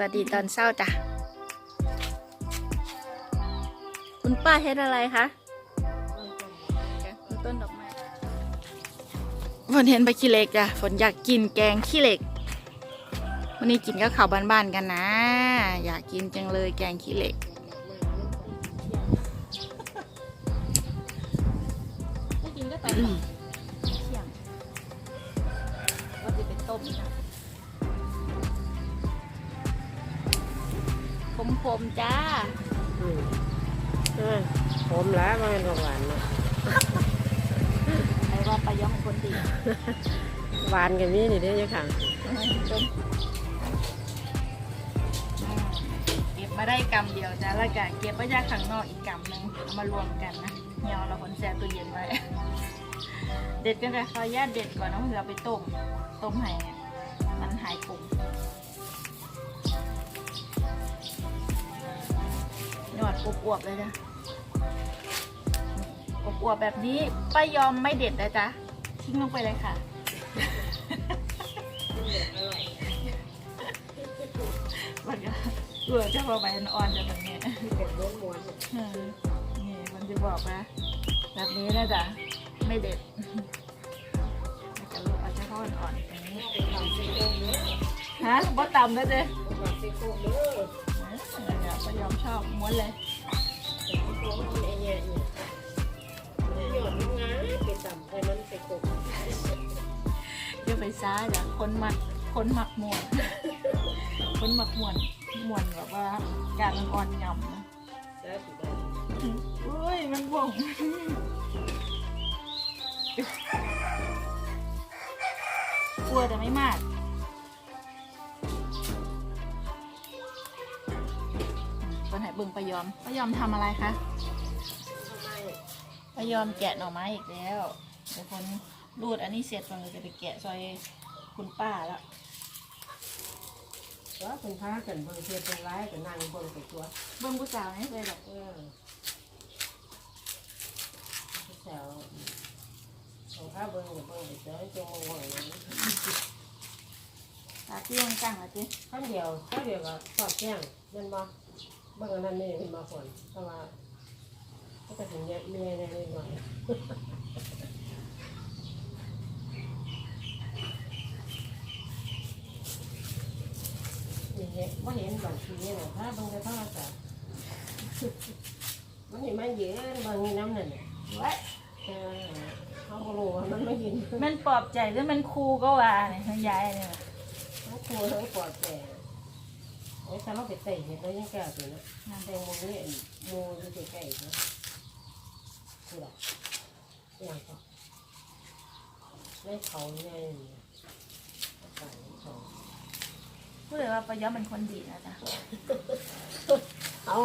วัสดีตอนเช้าจ้ะ คุณป้าเฮ็ดอะไรคะต้นดอกไม้ฝนเห็นไปขี้เหล็กจ้ะ ฝนอยากกินแกงขี้เหล็ก วันนี้กินก็ข่าวบ้านๆกันนะ อยากกินจังเลยแกงขี้เหล็ก ขมๆจ้าอืมเออผมแล้วมันเป็นของหวานเนาะไอ้ว่าปลาย่องคนดีหวานกับมีนี่เด้อค่ะต้นเก็บมาได้กำเดียวจ้าแล้วก็เก็บไว้จากข้างนอกอีกกำหนึ่งเอามารวมกันนะเหี่ยวเราคนแช่ตู้เย็นไว้ เด็ดกันเลยขออนุญาตเด็ดก่อนน้องเสือเอาไปต้ม ต้มให้มันหายขม อดอวบๆเลยจ้ะอวบๆแบบนี้ป้ายอมไม่เด็ดนะจ๊ะทิ้งลงไปเลยค่ะ มันก็เออจะพอใบอ่อนๆจะแบบนี้เป็นม้วนม้วนเออนี่มันจะบอกว่าแบบนี้นะจ๊ะไม่เด็ดแล้วก็ลูกเอาเฉพาะอ่อนๆอย่างนี้เป็นความซี่โครงเด้อฮะบ่ต่ำนะเจ๊เป็นความซี่โครงเด้อเดี๋ยวป้ายอมชอบม้วนเลย เป็นซี่โครงมันไอ้เนี่ยเนี่ยหยอดลงนะไปต่ำไปมันไปกบเดี๋ยวไปซ้าจ้ะคนหมักคนหมักมวนคนหมักมวนมวนแบบว่าการมันอ่อนยำนะแล้วสุดท้ายอุ้ยมันบ่งกลัวแต่ไม่มากคนไหนบึงปยอมปยอมทำอะไรคะ ประยอมแกะหน่อไม้อีกแล้วเดี๋ยวคนรูดอันนี้เสร็จมันจะไปแกะซอยคุณป้าแล้วว่าเป็นพากันเบิ่งเทียบเป็นร้ายกันนั่งเบิ่งไปตัวเบิ้งผู้สาวนี่เลยหรอกเออแถวของข้าเบิ่งกับเบิ่งไปเจอจงมองว่าอย่างนี้ตาเตี้ยงจังละจิข้าวเดียวข้าวเดียวก็ทอดแก้งเล่นบ่เบิ่งอันนั้นนี่เป็นบ่ฝนเพราะว่า ก็จะถึงเยอะเมียแน่นิดหน่อยนี่เห็นว่าเห็นบางทีเนี่ยถ้าเบิ่งจะเท่าไหร่มันนี่มันเยอะบางนี่น้ำนั่นน่ะไว้เออเขาก็รู้ว่ามันไม่ยินมันปลอบใจหรือมันครูก็ว่าเนี่ยทั้งยายเนี่ยทั้งครัวทั้งปอดแต่ไอ้ถ้าเราไปเตะเห็นแล้วยังแก่ตัวนะนั่นแตเด้งโมนี่โมอยู่ใกล้ๆนะ คือแบบอย่างก็ไม่เขาเนี่ยใส่เขาพูดเลยว่าประยอมเป็นคนดีนะจ๊ะเอา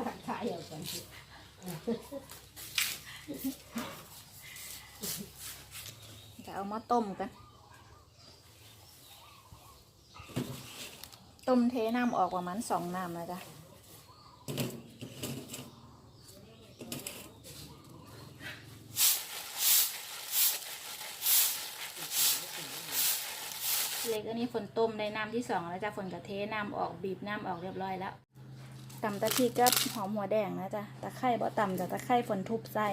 ราคาเดียวกันจะเอามาต้มกัน ต้มเทน้ำออกประมาณสองน้ำนะจ๊ะ ล็กอันนี้ฝนต้มในน้ำที่สองแล้วจ้ะฝนกระเทน้ำออกบีบน้ำออกเรียบร้อยแล้วตำตะพริกกับหอมหัวแดงนะจ๊ะตะไคร่บ่ตำแต่ตะไคร่ฝนทุบใส่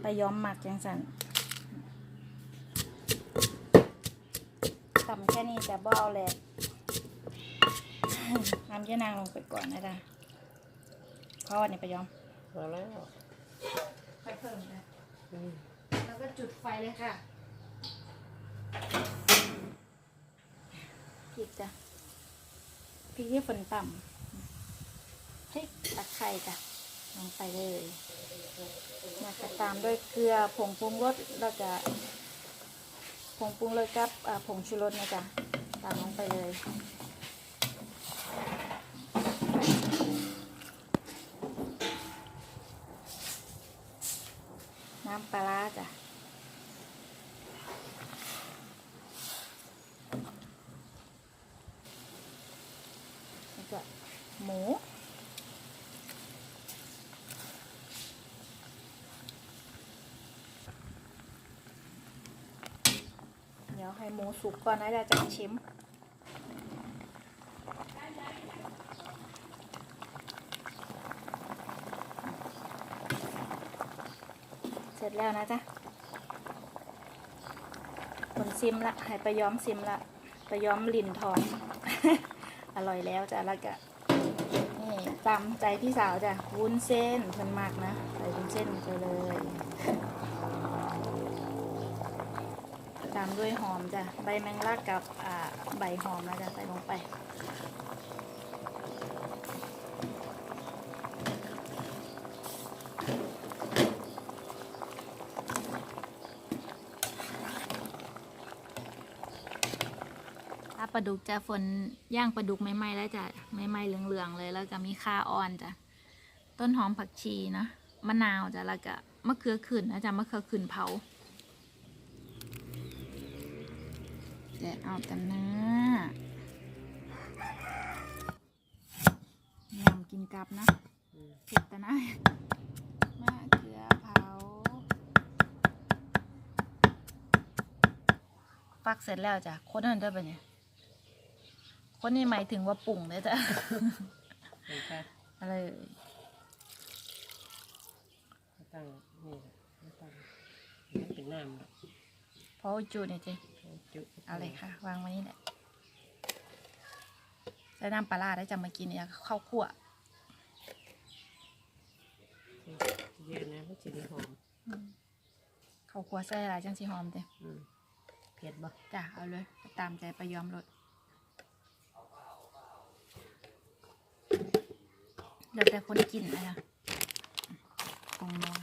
ไปย้อมหมักจังสันตำแค่นี้จะบ่เอาแหลกน้ำยานางลงไปก่อนนะจ๊ะเพราะวันนี้ไปย้อมพอแล้วไปเพิ่มนะอืมแล้วก็จุดไฟเลยค่ะ พริกจ้ะพริกที่ฝนต่ำพริกตะไคร้จ้ะลงไปเลยนะคะตามด้วยเกลือผงปรุงรสแล้วก็ผงปรุงรสกับผงชูรสนะจ๊ะตามลงไปเลยน้ำปลาจ้ะ ให้หมูสุกก่อนนะเราจะชิมเสร็จแล้วนะจ๊ะผลซิมละหาไปย้อมซิมละไปย้อมลิ่นทอง อร่อยแล้วจ้ะแล้วก็นี่ตามใจพี่สาวจ้ะวุ้นเส้นมันมากนะ ใส่วุ้นเส้นไปเลย ตามด้วยหอมจ้ะ ใบแมงลักกับอ่าใบหอมนะจ๊ะใส่ลงไปถ้าปลาดุกจะฝนย่างปลาดุกไม่ไหม้แล้วจ้ะไม่ไหม้เหลืองๆเลย แล้วก็มีข้าอ่อนจ้ะ ต้นหอมผักชีนะ มะนาวจ้ะ แล้วก็มะเขือขื่นนะจ๊ะมะเขือขื่นเผา เดี๋ยวเอากันนะยำกินกับนะเผ็ดแต่นะมะเขือเผาฟักเสร็จแล้วจ้ะคนนั้นได้ปะเนี่ยคนนี้หมายถึงว่าปุ่งเลยจ้ะเห็นปะอะไรเอ่ยตั้งนี่แหละตั้งมันเป็นน้ำแบบเพราะว่าจูเนี่ยเจ๊ จุดเอาเลยค่ะ วางไว้นี่แหละใส่น้ำปลาร้าได้จะมากินเนี่ยข้าวคั่วเยอะนะมันจะมีหอมข้าวคั่วใส่อะไรจังสีหอมเจ๊อืมเผ็ดบ่จ้ะเอาเลย ตามใจไปยอมรสเดี๋ยวแต่คนกินนะของน้อง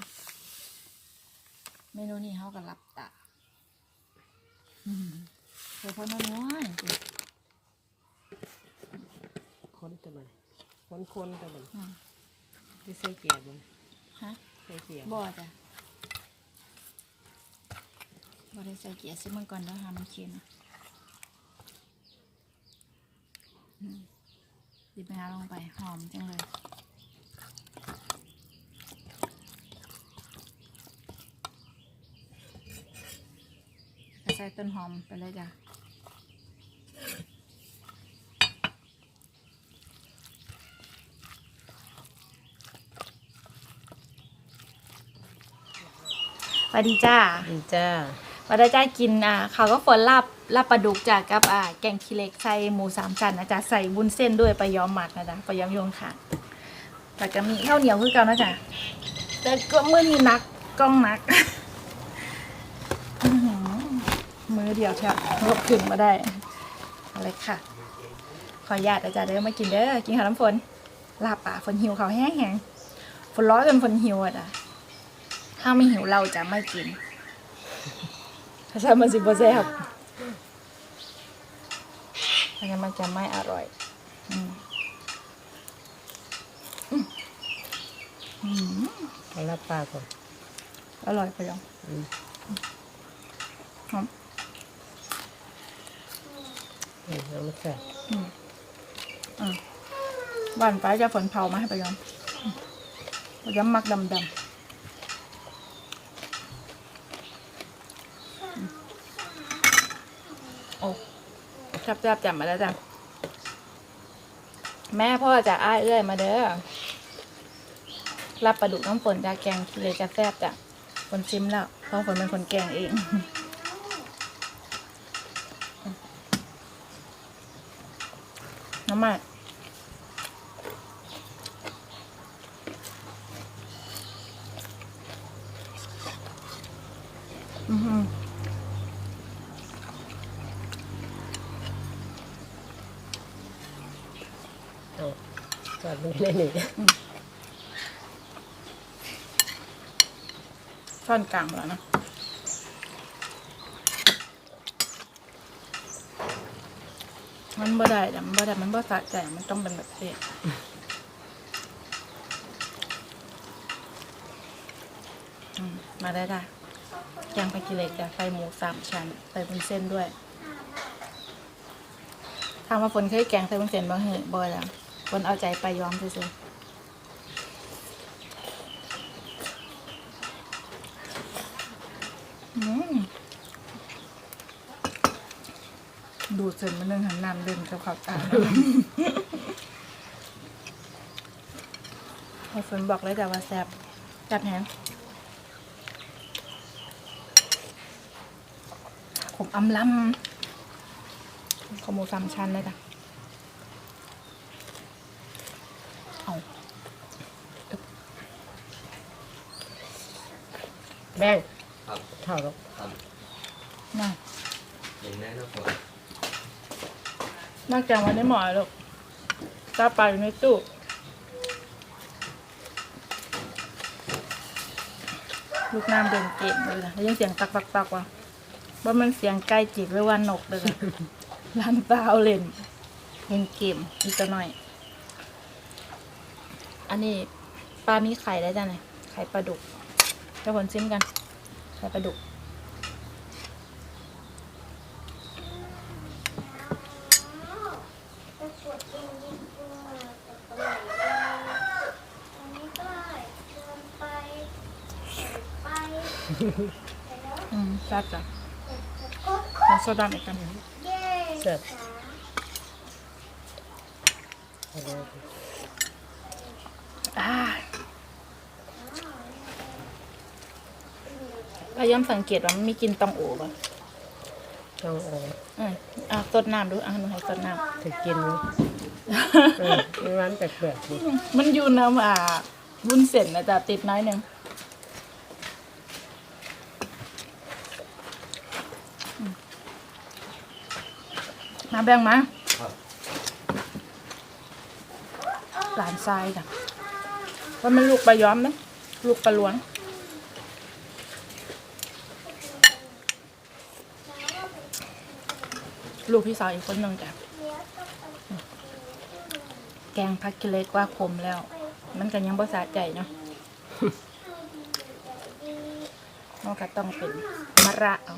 เมนูนี้เขาก็รับตา อืมเดี๋ยวพอน้อยๆสิค้นตัวมันค้นค้นตัวมันอืมที่ใส่เกียร์มันฮะใส่เกียร์บ่จ้ะบ่ได้ใส่เกียร์ซิมันก่อนแล้วหามันเค็มอืมดิบไปหาลงไปหอมจังเลย ส่ต้นหอมไปเลยจ้ะสวัสดีจ้าดีจ้าวันนี้จ้ากินอ่าเขาวก็ฝนลาบลาบปลาดุกจากกับอ่าแกงขี้เหล็กใส่หมูสามชั้นนะจ๊ะใส่วุ้นเส้นด้วยไปย้อมหมักนะจ๊ะไปย้อมโยงค่ะแต่ก็มีข้าวเหนียวคือเกันนะจ๊ะแต่ก็เมื่อนี้นักกล้องนัก อื้อหือมื อเดียวเชียวบขึ้นมาได้เอาเลยค่ะ ขออนุญาตอาจารย์เด้อมากินเด้อกินข้าวน้ำฝนลาป่าฝนหิวเขาแห้งๆฝนร้อนจนฝนหิวอะจ้ะถ้าไม่หิวเราจะไม่กินถ้าใช่มันสิบแซ่บอันนี้มันจะไม่อร่อยอืมอืมอืมเอาละปลาก่อน อร่อยไปยังหอม อืมเอามาใส่อืมอืมบ้านป้าจะฝนเผามาให้ไปยอมอืมไปยอมมักดำดำโอ้จับจับจับมาแล้วจ้ะแม่พ่อจะอ้ายเอื้อยมาเด้อรับปลาดุกน้ำฝนจะแกงเลยจะแซ่บจ้ะคนชิมแล้วเพราะฝนเป็นคนแกงเอง น้ำมันอือหือเอาจอดมันได้หนึ่งช้อนกลางแล้วนะ มันบ่ ได้แต่มันบ่ได้มันบ่สะใจมันต้องเป็นแบบเผ็ดมาได้ได้แกงไปกิเลกจะใส่หมูสามชั้นใส่บุนเส้นด้วยถามว่าฝนเคยแกงใส่บุนเส้นบ้างเหรอบ่อยแล้วฝนเอาใจไปย้อมซื่อ ดเสร็จมันนึงหันน้ำดื่มกับข้าวตาพอฝนบอกเลยแต่ว่าแซบจัดแฮงผมอำลำขโมยสามชั้นเลยจ้ะเอาแบงครับเท่าแล้วครับน่าเห็นไหมแล้วผม น่าแกงไว้ได้หมอลูกตาปลาอยู่ในตู้ลูกน้ำเดินเกมเลยนะแล้วยังเสียงตักตักตักว่ะว่ามันเสียงใกล้จิกหรือว่านกเลยนะร้านตาเอาเล่นเล่นเกมอีกตัวหน่อย อันนี้ปลามีไข่ได้จ้ะเนี่ยไข่ปลาดุกเดี๋ยวผลชิมกัน ไข่ปลาดุก จะกดตรงนี้ก็แต่ตรงไหนได้ตรงนี้ก็ได้เดินไปไป ไปแล้วอืมจัดจ้ะก็มันโซดาอีกกันเย้เสร็จขาเอาเลยอ่าพยายามสังเกตว่ามันมีกลินตองโอป่ะต้องเอาอืมอะสดน้ำดูอะหนูให้สดน้ถึงกินเลยเออมันร้านแปลกๆดิำมันอยู่น้ำอ่าวุ้นเส้นนะจ๊ะติดน้อยหนึ่ง มาแบ่งมาครับหลานทรายจ้ะว่ามันลูกปลาย้อมไหมลูกปลาล้วนลูกพี่สาวอีกคนหนึ่งจ้ะแกงพักกิเล็กว่าคมแล้ว มันก็ยังบ่สะใจเนาะมันก็ต้องเป็นมะระเอา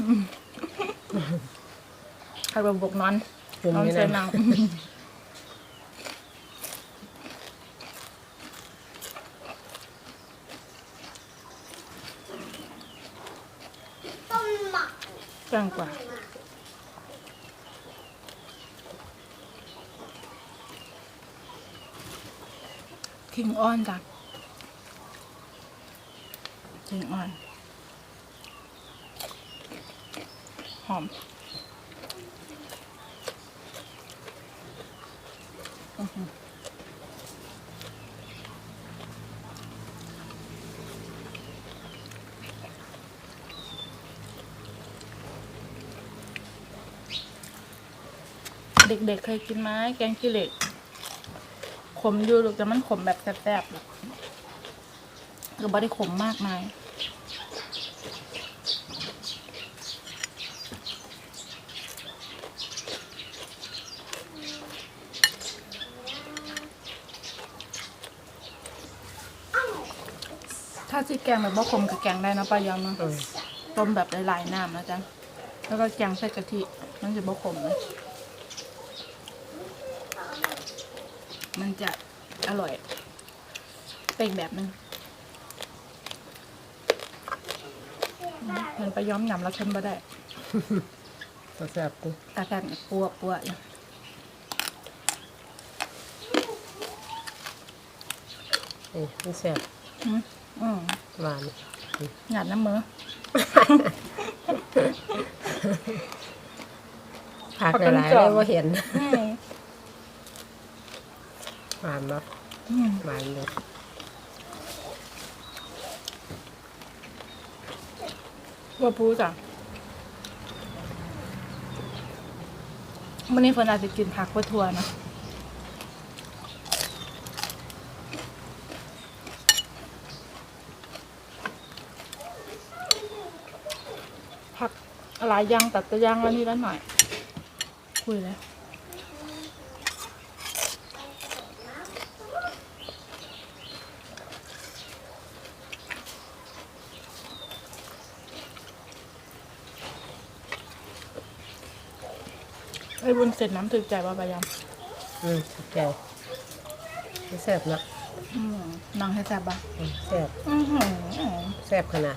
อืม ใครบบุกนอนจุ่มนอนนี่เส้นนะนังต้มหมักกลางกว่าคิงอ้อนจ้ะคิงอ้อน หอม เด็กๆเคยกินไหมแกงขี้เหล็ก ขมอยู่ลูกแต่มันขมแบบแซ่บๆหรอกคือไม่ได้ขมมากมายถ้าที่แกงแบบบ่ขมกับแกงได้นะป้ายอมเนาะเออต้มแบบหลายๆน้ำนะจ๊ะ แล้วก็แกงใส่กะทิมันจะบ่ขมเลย มันจะอร่อย เป็นอีกแบบหนึงมันไปย้อมยำแล้วเค็มบ่ได้ก็แซ่บดิตาแซ่บเนี่ยปัวปัวอยู่นี่มันแซ่บอืมอืมหวานหยาดน้ำมือผักผักกันหลายๆจ่เลอยว่าเห็นอืมหวานเนาะอืมหวานเลยบัวพูจ้ะวันนี้เฟิร์นอาจจะกินผักบัวทัวนะผักหลายอย่างตัดแต่อย่างละนิดละหน่อย คุยเลย ไอ้บุญเสร็จน้ำถึกใจว่าปายามอืมถูกใจมันแซ่บเนาะอืมนางให้แซ่บบ้างอืมแซ่บ อือหือ แซ่บขนาด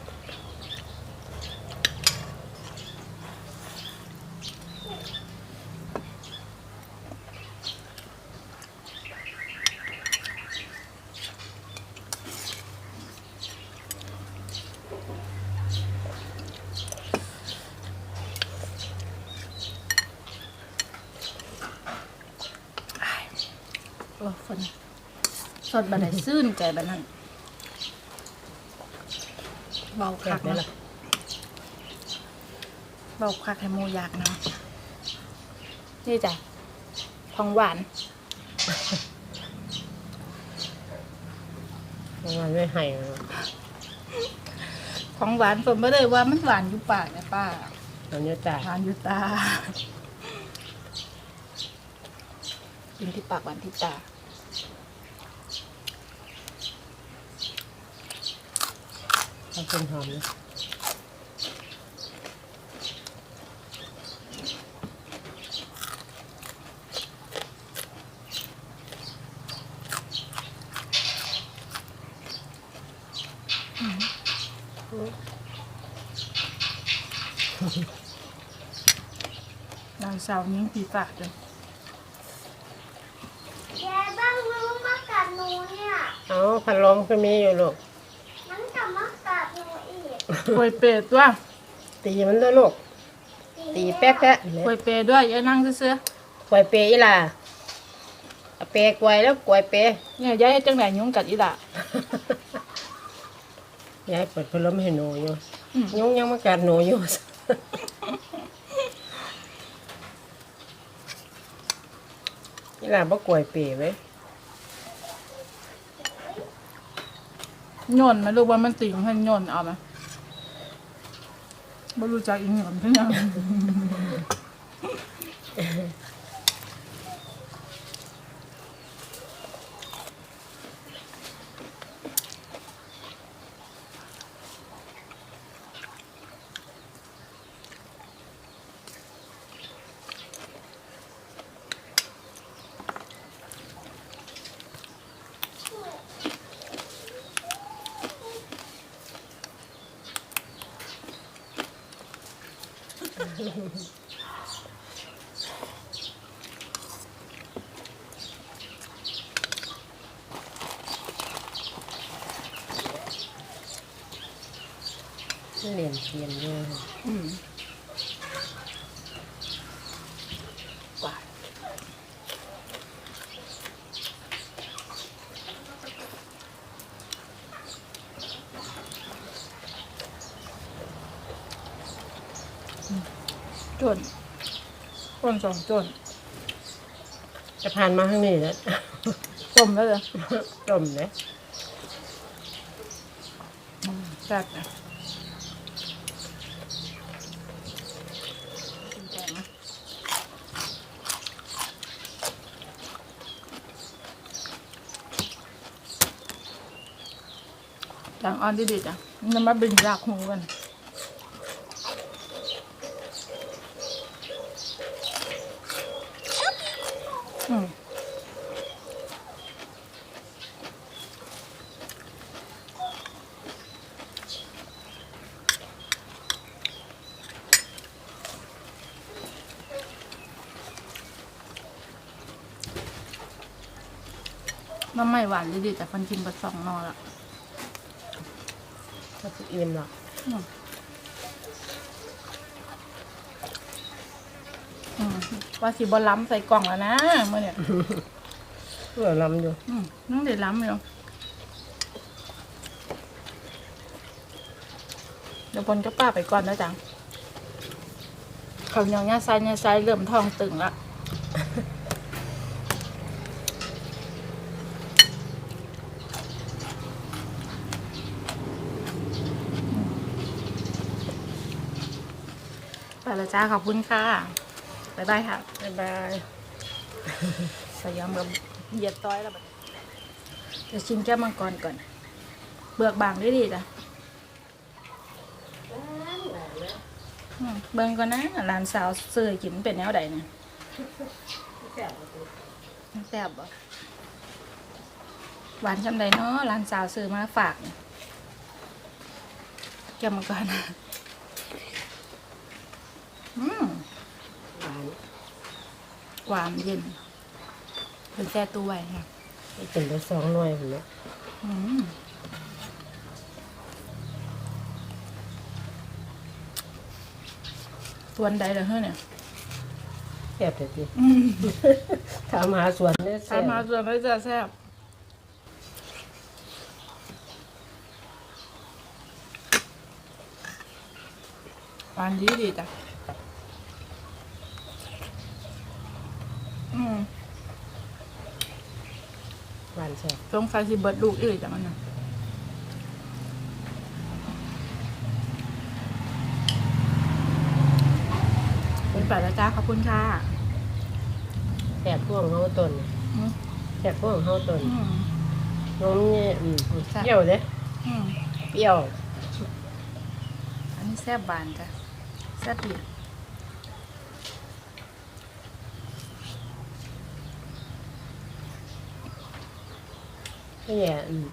สดบันไดซื่นใจบันนั้นเบาแซ่คับกไหมนะล่ะเบาคักให้หมูอยากเนาะนี่จ้ะทองหวานทำงานไม่ให้เลยของหวานฝนไม่ได้ว่ามันหวานอยู่ปากนะป้าตอนนี้จ่ายหวานอยู่ตากินที่ปากหวานที่ตา ถ้าเป็นหอมนะนางสาวนิ้งปีปากเลยแกบ้างรู้มากัดหนูเนี่ย เอาพันลมก็มีอยู่ลูก มันกลับมากัดหนูอี กกล้วยเปรตด้วยตีมันด้วยลูก ตีแป๊กแป๊กกล้วยเปรตด้วยอย่านั่งเสื้อกล้วยเปย์อีหล่ะเอาเปย์กล้วยแล้วกล้วยเปย์ๆเนี่ยย้ายจังไหนยุงกัดอีหล่ะ ยายเปิดพัดลมให้หนูอยู่อืม ยุงยังมากัดหนูอยู่ อีหล่ะบ่กล้วยเปย์ไว้ยโยนไหมาลูกว่ามันติ่งให้โยนเอาไหม ไม่รู้จักอีก เหรียนเทียนด้วยอืมกว่าอืม จนคนสองจนจะผ่านมาข้างนี้แล้วต้มแล้วเลยจมเลยอืมแซ่บนะกินแกงนะดังอ่อนดีๆจ้ะน้ำมาบินยากหูกัน น้ำไม่หวานดีๆแต่ฟันกินไปสองนอละถ้าจะอิ่มหรอกอืมอืมว่าสิบอล้ำใส่กล่องแล้วนะเมื่อเนี่ยเพื่อลำอยู่อืมน้องเด็ดล้ำอยู่เดี๋ยวบนก็ป้าไปก่อนนะจังเขาวเหนียวเนี่ยไซเนี่ยไซเริ่มท้องตึงละ ไปแล้วจ้าขอบคุณค่ะบ๊ายบายค่ะบ๊ายบายสยามกับเหยียดต้อยแล้วบัดนี้จะชิมแก้วมังกรก่อน เบือกบางด้วยดีจ้ะอืมเบิ่งก่อนนะหลานสาวเสื้อกินเป็นแนวใดเนี่ยแซ่บบ่หวานจำใดเนาะหลานสาวซื้อมาฝากเนี่ยแก้วมังกรอืม หวานหวานเย็นเป็นแช่ตู้ไว้ค่ะไปกินไปสองหน่วยผมเนาะอืมส่วนใดเหรอเฮ้ยเนี่ยซ่บแต่ทีถามหาสวนเนี่ยแซ่ทานบมาส่วนก็จะแซ่บหวานดีดีจ้ะ อืมหวานแซ่บสงสัยสิเบิดลูกอีกจ้ะมันน่ะเป็นแปดแล้วจ้าขอบคุณค่ะแซ่บพวกเฮาต้นอืมแซ่บพวกเฮาต้นอืมน้องนี่อืมแซ่บ เปรี้ยวเด้อืมเปรี้ยว อันนี้แซ่บบานจ้ะแซ่บดี นี่แหละอืม